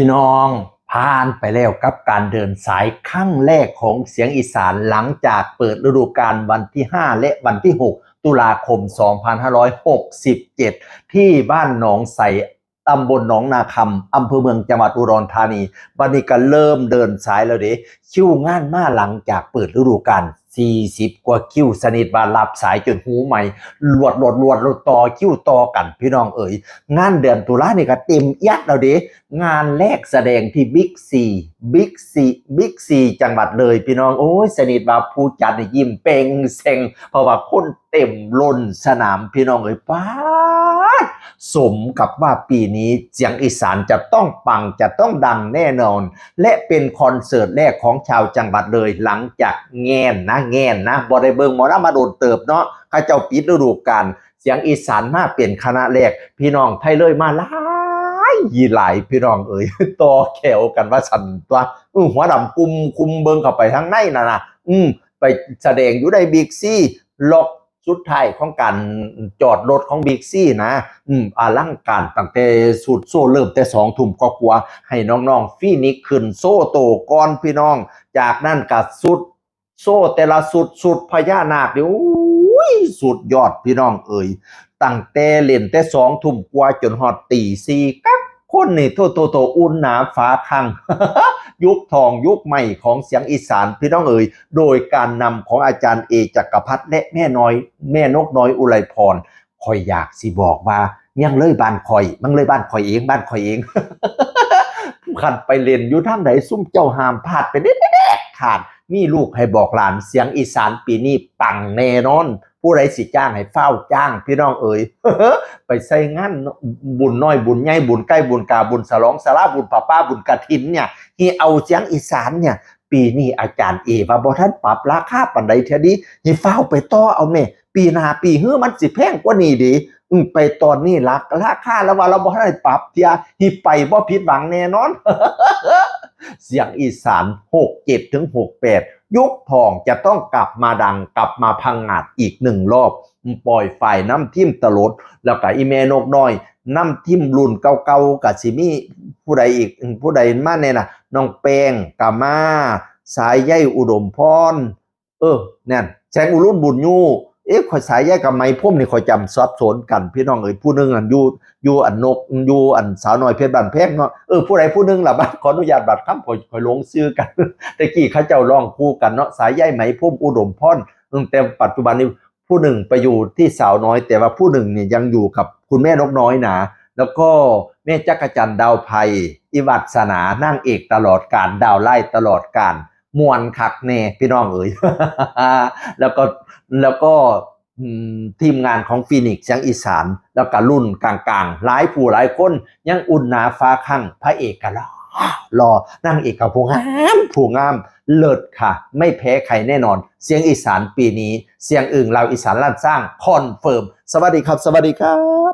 พี่น้องผ่านไปแล้วกับการเดินสายครั้งแรกของเสียงอีสานหลังจากเปิดฤดูกาลวันที่ 5 และวันที่ 6 ตุลาคม 2567 ที่บ้านหนองใส ตำบลหนองนาคำอำเภอเมืองจังหวัดอุดรธานีวันนี้ก็เริ่มเดินสายแล้วเด้คิวงานมาหลังจากเปิดฤดูกาล40 กว่าคิวสนิทบารับสายจนหูใหม่หลวดหลวดลวดลวดต่อคิวต่อกันพี่น้องเอ๋ยงานเดือนตุลานี่ก็เต็มยัดแล้วเด้งานแรกแสดงที่บิ๊กซีบิ๊กซีบิ๊กซีจังหวัดเลยพี่น้องโอ้ยสนิทบาผู้จัดยิ้มเป่งเซ็งเพราะว่าคนเต็มล้นสนามพี่น้องเอ๋ยป้า สมกับว่าปีนี้เสียงอีสานจะต้องปังจะต้องดังแน่นอน และเป็นคอนเสิร์ตแรกของชาวจังหวัดเลยหลังจากแงนนะแงนนะบริเบิงมอลำมาโดนเติบเนาะข้าเจ้าปิดฤดูกาลเสียงอีสานมาเปลี่ยนคณะแรก พี่น้องไทยเลยมาหลายยีหลายพี่น้องเอ๋ยต่อแขวกันว่าสันตัวหัวดำกุมคุมเบิงเข้าไปทั้งในน่ะนะอืมไปแสดงอยู่ในบิ๊กซี่ล็อก สุดท้ายของการจอดรถของบิ๊กซี่นะ อืมอลังการตั้งแต่สุดโซ่เริ่มแต่สองทุ่มก็กลัวาให้น้องๆฟีนิกขึ้นโซ่โตก่อนพี่น้อง จากนั้นก็สุด โซ่แต่ละสุดสุดพญานาคเดี๋ยวสุดยอดพี่น้องเอ่ยตั้งแต่เล่นแต่สองทุ่มกว่าจนฮอดตีสี่กักคนนี่โตโตโตอุ่นหนาฟ้าคัง ยุคทองยุคใหม่ของเสียงอีสานพี่น้องเอ๋ยโดยการนำของอาจารย์เอจักรพัฒน์และแม่น้อย แม่นกน้อยอุไรพรคอยอยากสิบอกว่ายังเลยบ้านคอยมันเลยบ้านคอยเองบ้านคอยเองขันไปเล่นอยู่ทางไหนซุ่มเจ้าหามพลาดไปเด็ดขาดมีลูกให้บอกหลานเสียงอีสานปีนี้ปังแน่นอน ผู้ใดสิจ้างให้เฝ้าจ้าง พี่น้องเอ๋ยไปใส่งานบุญน้อยบุญใหญ่บุญใกล้บุญกาบุญสลองสาราบุญป้าป้าบุญกระถินเนี่ยที่เอาเสียงอีสานเนี่ย ปีนี้อาจารย์เอว่าบ่ท่านปรับราคาปันใดเท่านี้ให้เฝ้าไปต่อเอาแม่ปีนาปีเฮือมันสิแพงกว่านี้ดีไปตอนนี้ราราคาแล้วว่าเราบ่ทันปรับเทียที่ไปบ่ผิดหวังแน่นอน เสียงอีสาน67ถึง68 ยุคทองจะต้องกลับมาดังกลับมาพังงาดอีกหนึ่งรอบ ปล่อยไฟน้ำทิมตลด แล้วก็อีเมนกน้อยน้ำทิมรุ่นเก่าๆกับสิมีผู้ใดอีกผู้ใดมาเนี่ยนะน้องแป้งกามาสายใยอุดมพร เออเนี่ยแสงอุรุนบุญยู เอ๊ะข่อยสายใยกับไม้พุ่มนี่ข่อยจำซับสนกันพี่น้องเอ้ยผู้หนึงอันอยู่อยู่อันนกอยู่อันสาวน้อยเพชรบันแพงเนาะเออผู้ใดผู้หนึงล่ะบัดขออนุญาตบัดคำข่อยข่อยลงซื้อกันแต่กี้เขาเจ้าร้องคู่กันเนาะสายใยไหมพุ่มอุดมพรอืมแต่ปัจจุบันนี้ผู้หนึ่งไปอยู่ที่สาวน้อย แต่ว่าผู้หนึ่งเนี่ยยังอยู่กับคุณแม่นกน้อยนะแล้วก็แม่จักรจันทร์ดาวไพอิวัตสนานั่งเอกตลอดการดาวไล่ตลอดการ มวนคักแน่พี่น้องเอ๋ยแล้วก็แล้วก็ทีมงานของฟีนิกซ์เสียงอีสาน แล้วก็รุ่นกลางๆ หลายผู้หลายคนยังอุ่นหนาฟ้าข้างพระเอกก็รอรอนั่งเอกกับผู้งามผู้งามเลิศค่ะ ไม่แพ้ใครแน่นอน เสียงอีสานปีนี้ เสียงอื่นเราอีสานล้านสร้างคอนเฟิร์ม สวัสดีครับ สวัสดีครับ